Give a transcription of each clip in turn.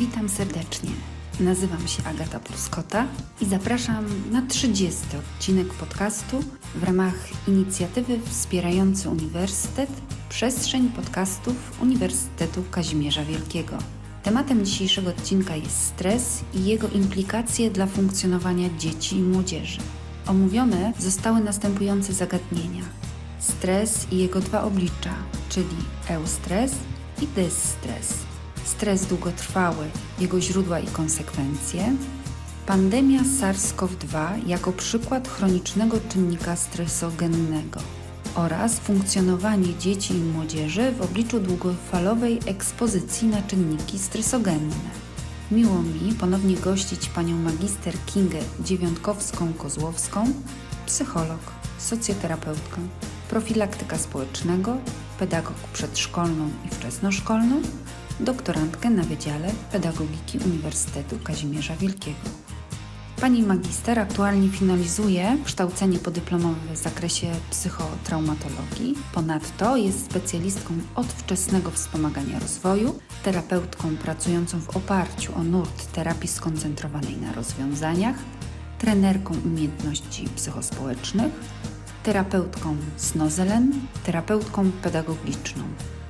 Witam serdecznie. Nazywam się Agata Pluskota i zapraszam na 30 odcinek podcastu w ramach inicjatywy wspierający Uniwersytet Przestrzeń Podcastów Uniwersytetu Kazimierza Wielkiego. Tematem dzisiejszego odcinka jest stres i jego implikacje dla funkcjonowania dzieci i młodzieży. Omówione zostały następujące zagadnienia: stres i jego dwa oblicza, czyli eustres i dystres stres długotrwały, jego źródła i konsekwencje, pandemia SARS-CoV-2 jako przykład chronicznego czynnika stresogennego oraz funkcjonowanie dzieci i młodzieży w obliczu długofalowej ekspozycji na czynniki stresogenne. Miło mi ponownie gościć panią magister Kingę Dziewiątkowską-Kozłowską, psycholog, socjoterapeutkę, profilaktyka społecznego, pedagog przedszkolną i wczesnoszkolną, doktorantkę na Wydziale Pedagogiki Uniwersytetu Kazimierza Wielkiego. Pani magister aktualnie finalizuje kształcenie podyplomowe w zakresie psychotraumatologii. Ponadto jest specjalistką od wczesnego wspomagania rozwoju, terapeutką pracującą w oparciu o nurt terapii skoncentrowanej na rozwiązaniach, trenerką umiejętności psychospołecznych, terapeutką z terapeutką pedagogiczną.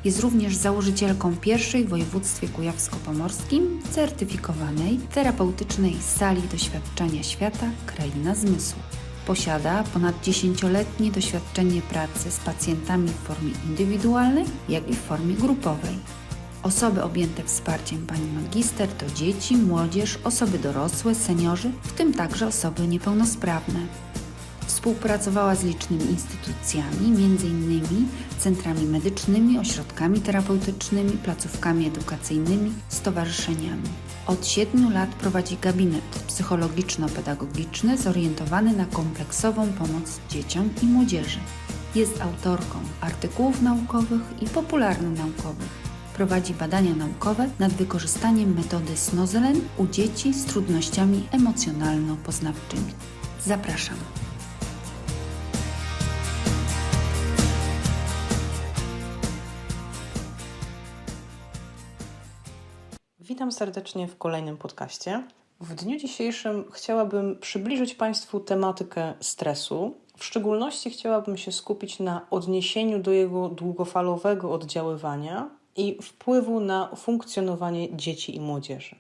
Jest również założycielką pierwszej w województwie kujawsko-pomorskim certyfikowanej terapeutycznej sali doświadczenia świata Kraina Zmysłu. Posiada ponad dziesięcioletnie doświadczenie pracy z pacjentami w formie indywidualnej, jak i w formie grupowej. Osoby objęte wsparciem pani magister to dzieci, młodzież, osoby dorosłe, seniorzy, w tym także osoby niepełnosprawne. Współpracowała z licznymi instytucjami, m.in. centrami medycznymi, ośrodkami terapeutycznymi, placówkami edukacyjnymi, stowarzyszeniami. Od siedmiu lat prowadzi gabinet psychologiczno-pedagogiczny zorientowany na kompleksową pomoc dzieciom i młodzieży. Jest autorką artykułów naukowych i popularno-naukowych. Prowadzi badania naukowe nad wykorzystaniem metody Snozelen u dzieci z trudnościami emocjonalno-poznawczymi. Zapraszam. Witam serdecznie w kolejnym podcaście. W dniu dzisiejszym chciałabym przybliżyć Państwu tematykę stresu. W szczególności chciałabym się skupić na odniesieniu do jego długofalowego oddziaływania i wpływu na funkcjonowanie dzieci i młodzieży.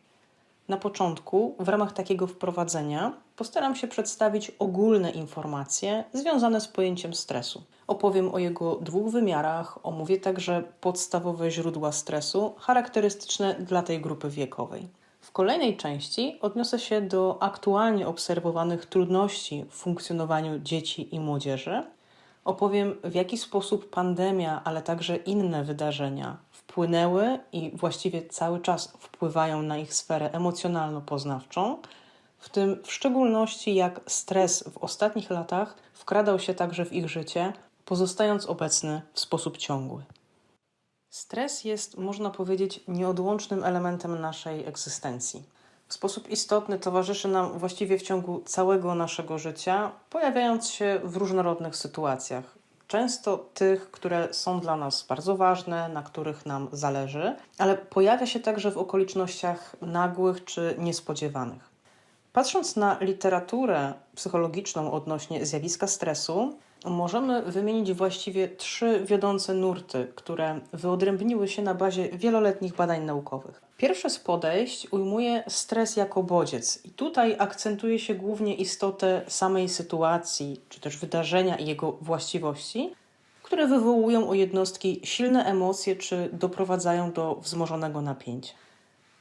Na początku, w ramach takiego wprowadzenia, postaram się przedstawić ogólne informacje związane z pojęciem stresu. Opowiem o jego dwóch wymiarach, omówię także podstawowe źródła stresu charakterystyczne dla tej grupy wiekowej. W kolejnej części odniosę się do aktualnie obserwowanych trudności w funkcjonowaniu dzieci i młodzieży. Opowiem, w jaki sposób pandemia, ale także inne wydarzenia wpłynęły i właściwie cały czas wpływają na ich sferę emocjonalno-poznawczą, w tym w szczególności jak stres w ostatnich latach wkradał się także w ich życie, pozostając obecny w sposób ciągły. Stres jest, można powiedzieć, nieodłącznym elementem naszej egzystencji. W sposób istotny towarzyszy nam właściwie w ciągu całego naszego życia, pojawiając się w różnorodnych sytuacjach. Często tych, które są dla nas bardzo ważne, na których nam zależy, ale pojawia się także w okolicznościach nagłych czy niespodziewanych. Patrząc na literaturę psychologiczną odnośnie zjawiska stresu, możemy wymienić właściwie trzy wiodące nurty, które wyodrębniły się na bazie wieloletnich badań naukowych. Pierwsze z podejść ujmuje stres jako bodziec, i tutaj akcentuje się głównie istotę samej sytuacji, czy też wydarzenia i jego właściwości, które wywołują u jednostki silne emocje, czy doprowadzają do wzmożonego napięcia.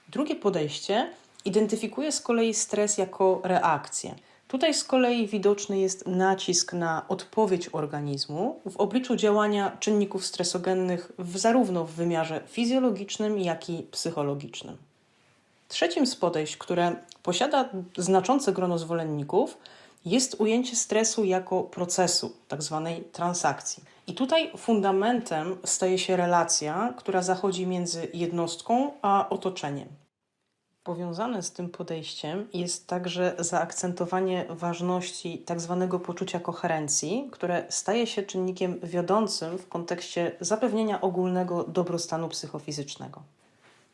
Drugie podejście identyfikuje z kolei stres jako reakcję. Tutaj z kolei widoczny jest nacisk na odpowiedź organizmu w obliczu działania czynników stresogennych w, zarówno w wymiarze fizjologicznym, jak i psychologicznym. Trzecim z podejść, które posiada znaczące grono zwolenników, jest ujęcie stresu jako procesu, tzw. Tak transakcji. I tutaj fundamentem staje się relacja, która zachodzi między jednostką a otoczeniem. Powiązane z tym podejściem jest także zaakcentowanie ważności tak zwanego poczucia koherencji, które staje się czynnikiem wiodącym w kontekście zapewnienia ogólnego dobrostanu psychofizycznego.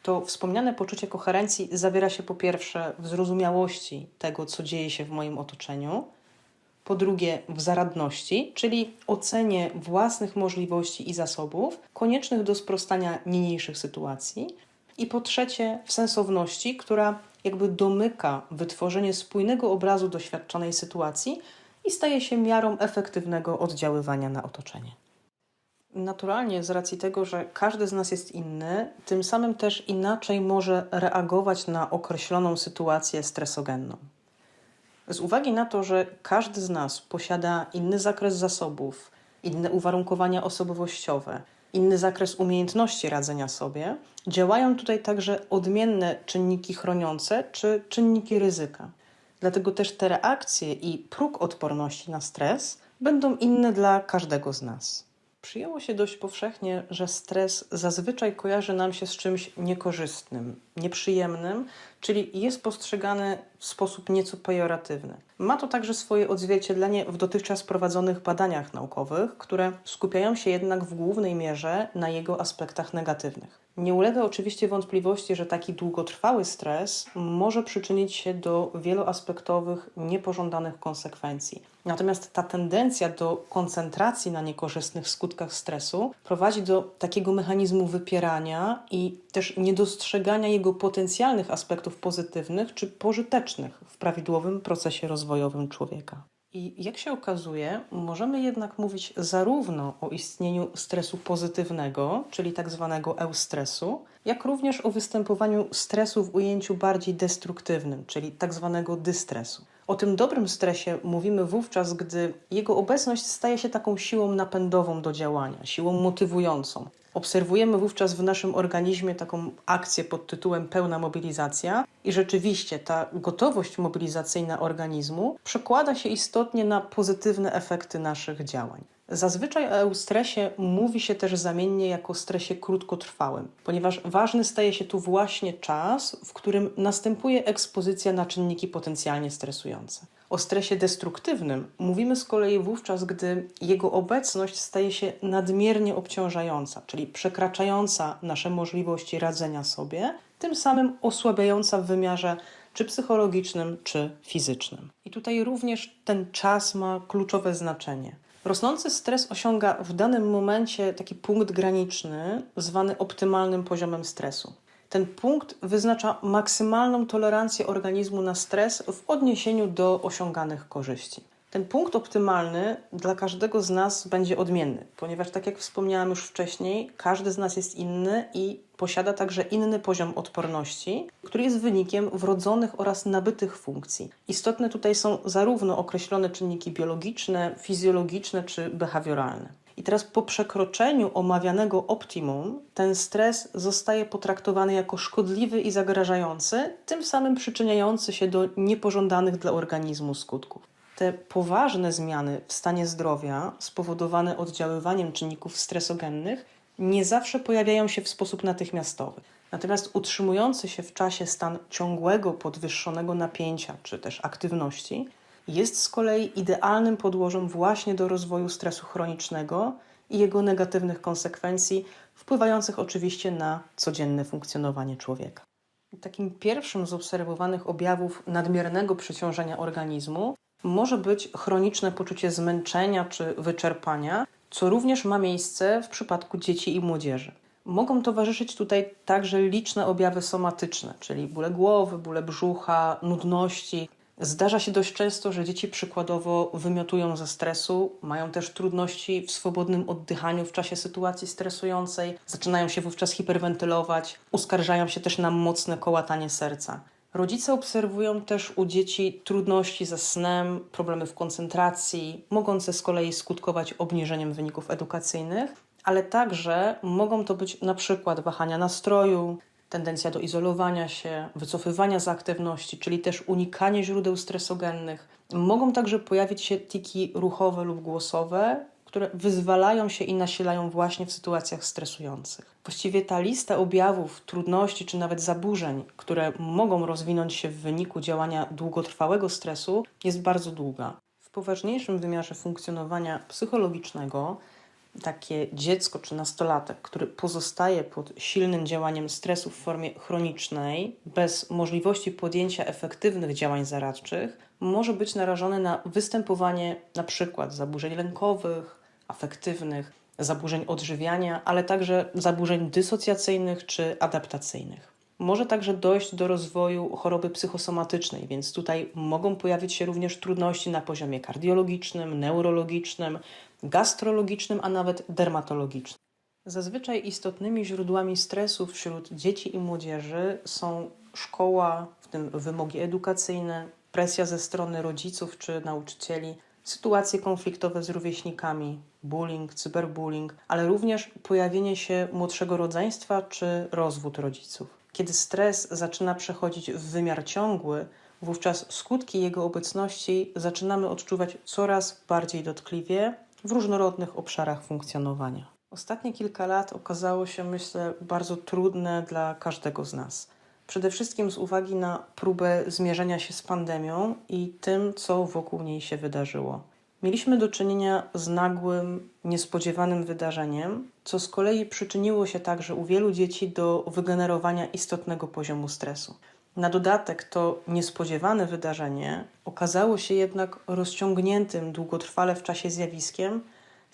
to wspomniane poczucie koherencji zawiera się po pierwsze w zrozumiałości tego, co dzieje się w moim otoczeniu, po drugie w zaradności, czyli ocenie własnych możliwości i zasobów koniecznych do sprostania niniejszych sytuacji, i po trzecie w sensowności, która jakby domyka wytworzenie spójnego obrazu doświadczonej sytuacji i staje się miarą efektywnego oddziaływania na otoczenie. Naturalnie, z racji tego, że każdy z nas jest inny, tym samym też inaczej może reagować na określoną sytuację stresogenną. Z uwagi na to, że każdy z nas posiada inny zakres zasobów, inne uwarunkowania osobowościowe, inny zakres umiejętności radzenia sobie, działają tutaj także odmienne czynniki chroniące czy czynniki ryzyka. Dlatego też te reakcje i próg odporności na stres będą inne dla każdego z nas. Przyjęło się dość powszechnie, że stres zazwyczaj kojarzy nam się z czymś niekorzystnym, nieprzyjemnym, czyli jest postrzegany w sposób nieco pejoratywny. Ma to także swoje odzwierciedlenie w dotychczas prowadzonych badaniach naukowych, które skupiają się jednak w głównej mierze na jego aspektach negatywnych. Nie ulega oczywiście wątpliwości, że taki długotrwały stres może przyczynić się do wieloaspektowych, niepożądanych konsekwencji. Natomiast ta tendencja do koncentracji na niekorzystnych skutkach stresu prowadzi do takiego mechanizmu wypierania i też niedostrzegania jego potencjalnych aspektów pozytywnych czy pożytecznych w prawidłowym procesie rozwojowym człowieka. I jak się okazuje, możemy jednak mówić zarówno o istnieniu stresu pozytywnego, czyli tak zwanego eustresu, jak również o występowaniu stresu w ujęciu bardziej destruktywnym, czyli tak zwanego dystresu. O tym dobrym stresie mówimy wówczas, gdy jego obecność staje się taką siłą napędową do działania, siłą motywującą. Obserwujemy wówczas w naszym organizmie taką akcję pod tytułem pełna mobilizacja, i rzeczywiście ta gotowość mobilizacyjna organizmu przekłada się istotnie na pozytywne efekty naszych działań. Zazwyczaj o eustresie mówi się też zamiennie jako stresie krótkotrwałym, ponieważ ważny staje się tu właśnie czas, w którym następuje ekspozycja na czynniki potencjalnie stresujące. O stresie destruktywnym mówimy z kolei wówczas, gdy jego obecność staje się nadmiernie obciążająca, czyli przekraczająca nasze możliwości radzenia sobie, tym samym osłabiająca w wymiarze czy psychologicznym, czy fizycznym. I tutaj również ten czas ma kluczowe znaczenie. Rosnący stres osiąga w danym momencie taki punkt graniczny, zwany optymalnym poziomem stresu. Ten punkt wyznacza maksymalną tolerancję organizmu na stres w odniesieniu do osiąganych korzyści. Ten punkt optymalny dla każdego z nas będzie odmienny, ponieważ, tak jak wspomniałam już wcześniej, każdy z nas jest inny i posiada także inny poziom odporności, który jest wynikiem wrodzonych oraz nabytych funkcji. Istotne tutaj są zarówno określone czynniki biologiczne, fizjologiczne czy behawioralne. I teraz po przekroczeniu omawianego optimum, ten stres zostaje potraktowany jako szkodliwy i zagrażający, tym samym przyczyniający się do niepożądanych dla organizmu skutków. Te poważne zmiany w stanie zdrowia spowodowane oddziaływaniem czynników stresogennych nie zawsze pojawiają się w sposób natychmiastowy. Natomiast utrzymujący się w czasie stan ciągłego podwyższonego napięcia czy też aktywności jest z kolei idealnym podłożem właśnie do rozwoju stresu chronicznego i jego negatywnych konsekwencji, wpływających oczywiście na codzienne funkcjonowanie człowieka. Takim pierwszym z obserwowanych objawów nadmiernego przeciążenia organizmu może być chroniczne poczucie zmęczenia czy wyczerpania, co również ma miejsce w przypadku dzieci i młodzieży. Mogą towarzyszyć tutaj także liczne objawy somatyczne, czyli bóle głowy, bóle brzucha, nudności. Zdarza się dość często, że dzieci przykładowo wymiotują ze stresu, mają też trudności w swobodnym oddychaniu w czasie sytuacji stresującej, zaczynają się wówczas hiperwentylować, uskarżają się też na mocne kołatanie serca. Rodzice obserwują też u dzieci trudności ze snem, problemy w koncentracji, mogące z kolei skutkować obniżeniem wyników edukacyjnych, ale także mogą to być na przykład wahania nastroju, tendencja do izolowania się, wycofywania z aktywności, czyli też unikanie źródeł stresogennych. Mogą także pojawić się tiki ruchowe lub głosowe, które wyzwalają się i nasilają właśnie w sytuacjach stresujących. Właściwie ta lista objawów, trudności czy nawet zaburzeń, które mogą rozwinąć się w wyniku działania długotrwałego stresu, jest bardzo długa. W poważniejszym wymiarze funkcjonowania psychologicznego takie dziecko czy nastolatek, który pozostaje pod silnym działaniem stresu w formie chronicznej, bez możliwości podjęcia efektywnych działań zaradczych, może być narażony na występowanie przykład zaburzeń lękowych, afektywnych, zaburzeń odżywiania, ale także zaburzeń dysocjacyjnych czy adaptacyjnych. Może także dojść do rozwoju choroby psychosomatycznej, więc tutaj mogą pojawić się również trudności na poziomie kardiologicznym, neurologicznym, gastrologicznym, a nawet dermatologicznym. Zazwyczaj istotnymi źródłami stresu wśród dzieci i młodzieży są szkoła, w tym wymogi edukacyjne, presja ze strony rodziców czy nauczycieli, sytuacje konfliktowe z rówieśnikami, bullying, cyberbullying, ale również pojawienie się młodszego rodzeństwa czy rozwód rodziców. Kiedy stres zaczyna przechodzić w wymiar ciągły, wówczas skutki jego obecności zaczynamy odczuwać coraz bardziej dotkliwie w różnorodnych obszarach funkcjonowania. Ostatnie kilka lat okazało się, myślę, bardzo trudne dla każdego z nas. Przede wszystkim z uwagi na próbę zmierzenia się z pandemią i tym, co wokół niej się wydarzyło. Mieliśmy do czynienia z nagłym, niespodziewanym wydarzeniem, co z kolei przyczyniło się także u wielu dzieci do wygenerowania istotnego poziomu stresu. Na dodatek to niespodziewane wydarzenie okazało się jednak rozciągniętym długotrwale w czasie zjawiskiem,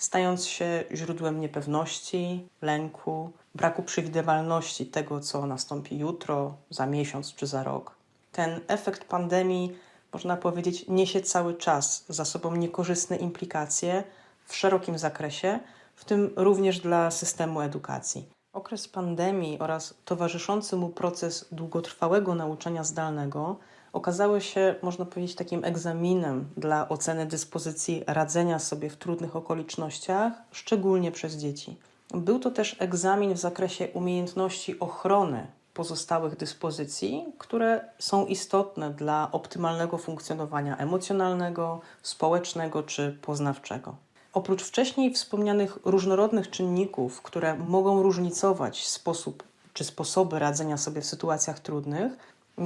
stając się źródłem niepewności, lęku, braku przewidywalności tego, co nastąpi jutro, za miesiąc czy za rok. Ten efekt pandemii, można powiedzieć, niesie cały czas za sobą niekorzystne implikacje w szerokim zakresie, w tym również dla systemu edukacji. Okres pandemii oraz towarzyszący mu proces długotrwałego nauczania zdalnego okazały się, można powiedzieć, takim egzaminem dla oceny dyspozycji radzenia sobie w trudnych okolicznościach, szczególnie przez dzieci. Był to też egzamin w zakresie umiejętności ochrony pozostałych dyspozycji, które są istotne dla optymalnego funkcjonowania emocjonalnego, społecznego czy poznawczego. Oprócz wcześniej wspomnianych różnorodnych czynników, które mogą różnicować sposób czy sposoby radzenia sobie w sytuacjach trudnych,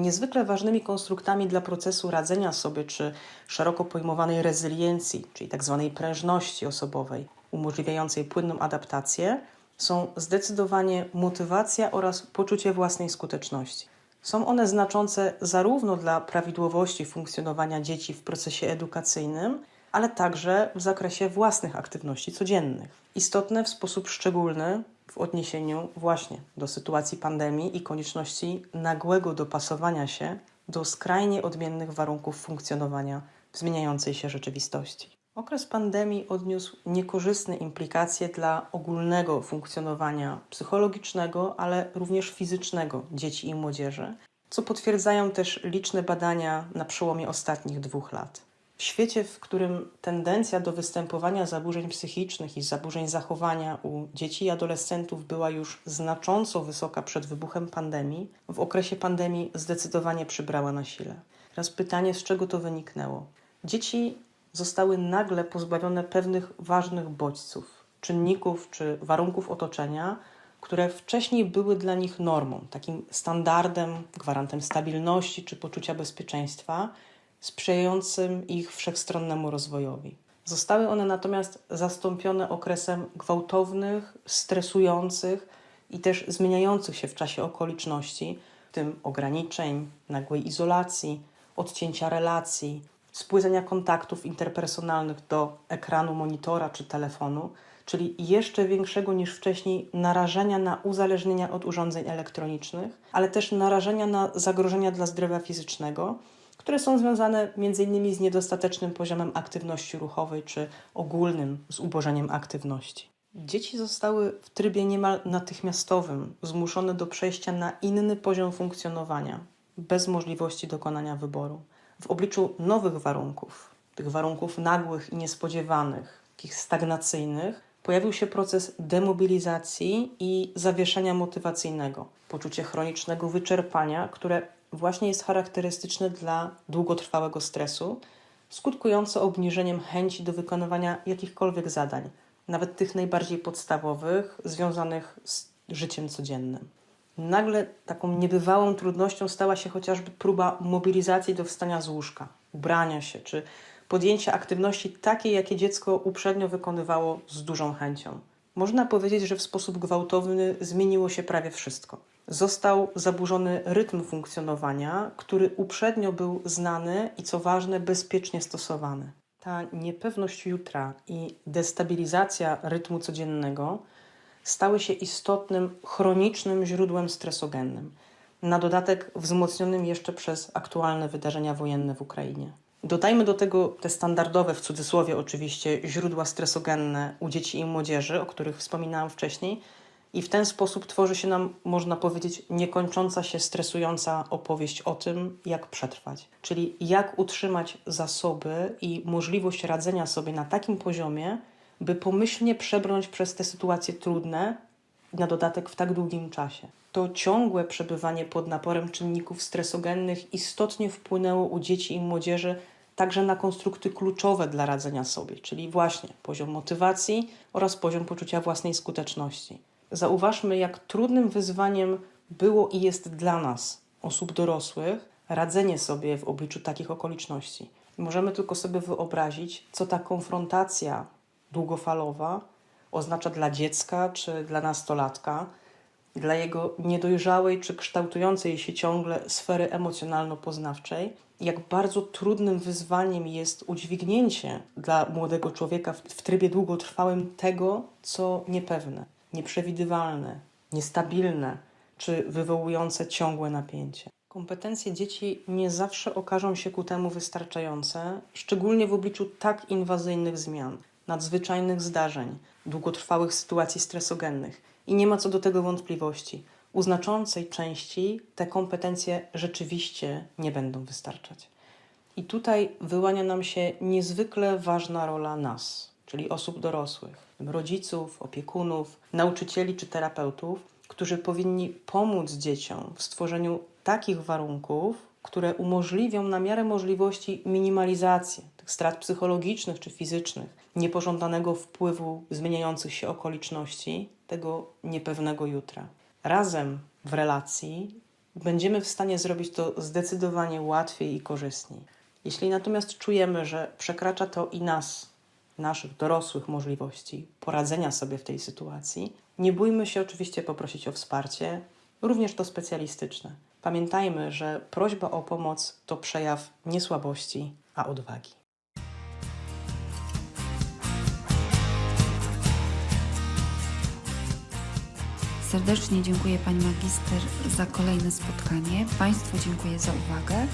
niezwykle ważnymi konstruktami dla procesu radzenia sobie czy szeroko pojmowanej rezyliencji, czyli tzw. prężności osobowej, umożliwiającej płynną adaptację, są zdecydowanie motywacja oraz poczucie własnej skuteczności. Są one znaczące zarówno dla prawidłowości funkcjonowania dzieci w procesie edukacyjnym, ale także w zakresie własnych aktywności codziennych. Istotne w sposób szczególny w odniesieniu właśnie do sytuacji pandemii i konieczności nagłego dopasowania się do skrajnie odmiennych warunków funkcjonowania w zmieniającej się rzeczywistości. Okres pandemii odniósł niekorzystne implikacje dla ogólnego funkcjonowania psychologicznego, ale również fizycznego dzieci i młodzieży, co potwierdzają też liczne badania na przełomie ostatnich dwóch lat. W świecie, w którym tendencja do występowania zaburzeń psychicznych i zaburzeń zachowania u dzieci i adolescentów była już znacząco wysoka przed wybuchem pandemii, w okresie pandemii zdecydowanie przybrała na sile. Teraz pytanie, z czego to wyniknęło? Dzieci zostały nagle pozbawione pewnych ważnych bodźców, czynników czy warunków otoczenia, które wcześniej były dla nich normą, takim standardem, gwarantem stabilności czy poczucia bezpieczeństwa, sprzyjającym ich wszechstronnemu rozwojowi. Zostały one natomiast zastąpione okresem gwałtownych, stresujących i też zmieniających się w czasie okoliczności, w tym ograniczeń, nagłej izolacji, odcięcia relacji, spłycenia kontaktów interpersonalnych do ekranu monitora czy telefonu, czyli jeszcze większego niż wcześniej narażenia na uzależnienia od urządzeń elektronicznych, ale też narażenia na zagrożenia dla zdrowia fizycznego, które są związane m.in. z niedostatecznym poziomem aktywności ruchowej czy ogólnym zubożeniem aktywności. Dzieci zostały w trybie niemal natychmiastowym zmuszone do przejścia na inny poziom funkcjonowania, bez możliwości dokonania wyboru. W obliczu nowych warunków, tych warunków nagłych i niespodziewanych, takich stagnacyjnych, pojawił się proces demobilizacji i zawieszenia motywacyjnego, poczucie chronicznego wyczerpania, które właśnie jest charakterystyczne dla długotrwałego stresu, skutkujące obniżeniem chęci do wykonywania jakichkolwiek zadań, nawet tych najbardziej podstawowych, związanych z życiem codziennym. Nagle taką niebywałą trudnością stała się chociażby próba mobilizacji do wstania z łóżka, ubrania się czy podjęcia aktywności takiej, jakie dziecko uprzednio wykonywało z dużą chęcią. Można powiedzieć, że w sposób gwałtowny zmieniło się prawie wszystko. Został zaburzony rytm funkcjonowania, który uprzednio był znany i co ważne, bezpiecznie stosowany. Ta niepewność jutra i destabilizacja rytmu codziennego stały się istotnym, chronicznym źródłem stresogennym, na dodatek wzmocnionym jeszcze przez aktualne wydarzenia wojenne w Ukrainie. Dodajmy do tego te standardowe, w cudzysłowie oczywiście, źródła stresogenne u dzieci i młodzieży, o których wspominałam wcześniej, i w ten sposób tworzy się nam, można powiedzieć, niekończąca się stresująca opowieść o tym, jak przetrwać. Czyli jak utrzymać zasoby i możliwość radzenia sobie na takim poziomie, by pomyślnie przebrnąć przez te sytuacje trudne, na dodatek w tak długim czasie. To ciągłe przebywanie pod naporem czynników stresogennych istotnie wpłynęło u dzieci i młodzieży także na konstrukty kluczowe dla radzenia sobie, czyli właśnie poziom motywacji oraz poziom poczucia własnej skuteczności. Zauważmy, jak trudnym wyzwaniem było i jest dla nas, osób dorosłych, radzenie sobie w obliczu takich okoliczności. Możemy tylko sobie wyobrazić, co ta konfrontacja długofalowa oznacza dla dziecka czy dla nastolatka, dla jego niedojrzałej czy kształtującej się ciągle sfery emocjonalno-poznawczej, jak bardzo trudnym wyzwaniem jest udźwignięcie dla młodego człowieka w, w trybie długotrwałym tego, co niepewne, nieprzewidywalne, niestabilne czy wywołujące ciągłe napięcie. Kompetencje dzieci nie zawsze okażą się ku temu wystarczające, szczególnie w obliczu tak inwazyjnych zmian, nadzwyczajnych zdarzeń, długotrwałych sytuacji stresogennych. I nie ma co do tego wątpliwości. U znaczącej części te kompetencje rzeczywiście nie będą wystarczać. I tutaj wyłania nam się niezwykle ważna rola nas, czyli osób dorosłych, rodziców, opiekunów, nauczycieli czy terapeutów, którzy powinni pomóc dzieciom w stworzeniu takich warunków, które umożliwią na miarę możliwości minimalizację tych strat psychologicznych czy fizycznych, niepożądanego wpływu zmieniających się okoliczności, tego niepewnego jutra. Razem w relacji będziemy w stanie zrobić to zdecydowanie łatwiej i korzystniej. Jeśli natomiast czujemy, że przekracza to i nas, naszych dorosłych możliwości poradzenia sobie w tej sytuacji, nie bójmy się oczywiście poprosić o wsparcie, również to specjalistyczne. Pamiętajmy, że prośba o pomoc to przejaw nie słabości, a odwagi. Serdecznie dziękuję Pani Magister za kolejne spotkanie. Państwu dziękuję za uwagę.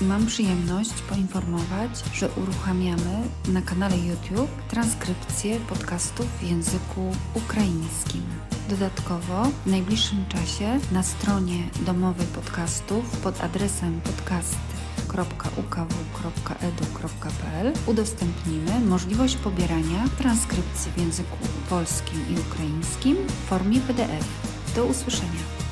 Mam przyjemność poinformować, że uruchamiamy na kanale YouTube transkrypcję podcastów w języku ukraińskim. Dodatkowo w najbliższym czasie na stronie domowej podcastów pod adresem podcasty.ukw.edu.pl udostępnimy możliwość pobierania transkrypcji w języku polskim i ukraińskim w formie PDF. Do usłyszenia.